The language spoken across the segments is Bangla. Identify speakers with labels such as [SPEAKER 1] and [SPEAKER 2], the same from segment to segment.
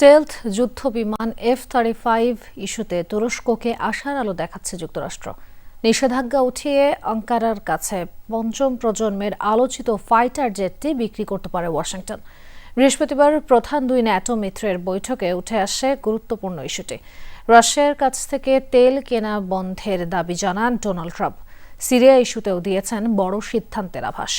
[SPEAKER 1] স্টেলথ যুদ্ধ বিমান এফ থার্টি ফাইভ ইস্যুতে তুরস্ককে আশার আলো দেখাচ্ছে যুক্তরাষ্ট্র। নিষেধাজ্ঞা উঠিয়ে আঙ্কারার কাছে পঞ্চম প্রজন্মের আলোচিত ফাইটার জেটটি বিক্রি করতে পারে ওয়াশিংটন। বৃহস্পতিবার প্রধান দুই ন্যাটো মিত্রের বৈঠকে উঠে আসে গুরুত্বপূর্ণ ইস্যুটি। রাশিয়ার কাছ থেকে তেল কেনা বন্ধের দাবি জানান ডোনাল্ড ট্রাম্প। সিরিয়া ইস্যুতেও দিয়েছেন বড় সিদ্ধান্তের আভাস।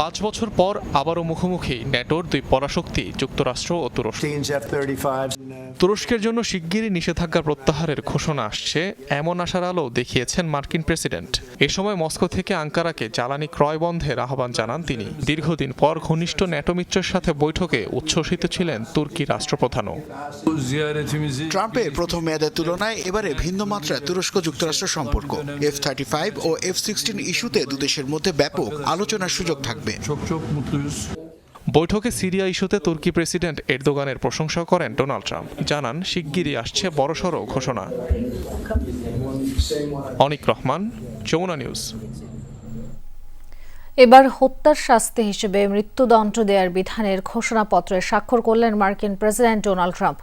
[SPEAKER 2] পাঁচ বছর পর আবারও মুখোমুখি ন্যাটোর দুই পরাশক্তি যুক্তরাষ্ট্র ও তুরস্ক। তুরস্কের জন্য শিগগিরই নিষেধাজ্ঞা প্রত্যাহারের ঘোষণা আসছে এমন আশার আলো দেখিয়েছেন মার্কিন প্রেসিডেন্ট। এ সময় মস্কো থেকে আঙ্কারাকে জ্বালানি ক্রয় বন্ধের আহ্বান জানান তিনি। দীর্ঘদিন পর ঘনিষ্ঠ ন্যাটো মিত্রের সাথে বৈঠকে উচ্ছ্বসিত ছিলেন তুর্কি রাষ্ট্রপ্রধানও।
[SPEAKER 3] ট্রাম্পের প্রথম মেয়াদের তুলনায় এবারে ভিন্ন মাত্রায় তুরস্ক যুক্তরাষ্ট্র সম্পর্ক। এফ থার্টি ফাইভ ও এফ সিক্সটিন ইস্যুতে দুদেশের মধ্যে ব্যাপক আলোচনার সুযোগ থাকবে।
[SPEAKER 4] Çok çok mutluyuz.
[SPEAKER 2] বৈঠকে সিরিয়া ইস্যুতে তুর্কি প্রেসিডেন্ট এরদোগানের প্রশংসা করেন ডোনাল্ড ট্রাম্প। জানান শিগগিরই আসছে বড়সড় ঘোষণা। অনিক রহমান যমুনা নিউজ।
[SPEAKER 1] এবার হত্যার শাস্তি হিসেবে মৃত্যুদণ্ড দেওয়ার বিধানের ঘোষণাপত্রে স্বাক্ষর করলেন মার্কিন প্রেসিডেন্ট ডোনাল্ড ট্রাম্প।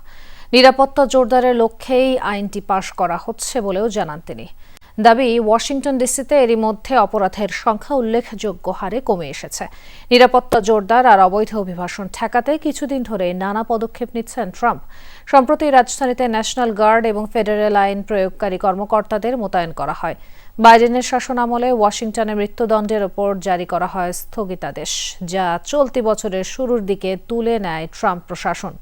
[SPEAKER 1] নিরাপত্তা জোরদারের লক্ষ্যেই আইনটি পাশ করা হচ্ছে বলেও জানান তিনি। দাবি, ওয়াশিংটন ডিসিতে এরই মধ্যে অপরাধের সংখ্যা উল্লেখযোগ্য হারে কমে এসেছে। নিরাপত্তা জোরদার আর অবৈধ অভিবাসন ঠেকাতে কিছুদিন ধরে নানা পদক্ষেপ নিচ্ছেন ট্রাম্প। সম্প্রতি রাজধানীতে ন্যাশনাল গার্ড এবং ফেডারেল আইন প্রয়োগকারী কর্মকর্তাদের মোতায়েন করা হয়। বাইডেনের শাসনামলে ওয়াশিংটনে মৃত্যুদণ্ডের ওপর জারি করা হয় স্থগিতাদেশ, যা চলতি বছরের শুরুর দিকে তুলে নেয় ট্রাম্প প্রশাসন।